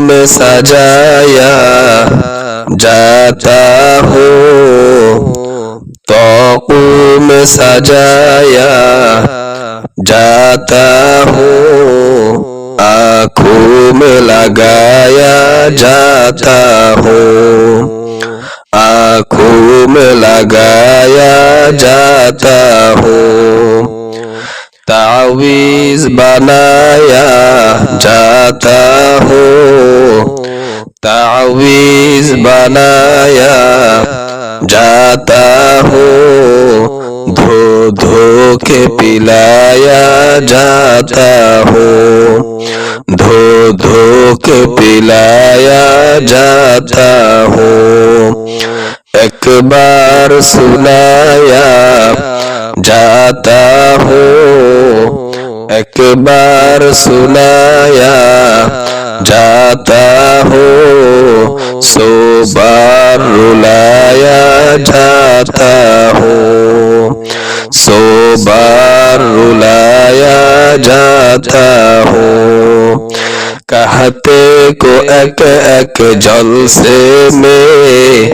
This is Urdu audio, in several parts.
میں سجایا جاتا ہوں۔ توقو میں سجایا جاتا ہوں۔ آنکھوں میں لگایا جاتا ہوں۔ آنکھوں میں لگایا جاتا ہوں۔ تعویز بنایا جاتا تعویز بنایا، جاتا ہوں، دھو دھو کے پلایا، جاتا ہوں۔ دھو دھو کے پلایا، جاتا ہوں۔ ایک بار سنایا، جاتا ہوں۔ ایک بار سنایا، جاتا ہوں۔ سو بار رلایا جاتا ہوں سو بار رلایا جاتا ہوں کہتے کو ایک ایک جلسے میں۔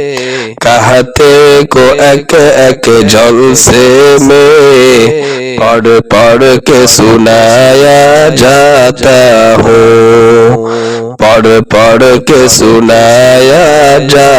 کہتے کو ایک ایک جلسے میں۔ پڑھ پڑھ کے سنایا جاتا ہو۔ پڑھ پڑھ کے سنایا جا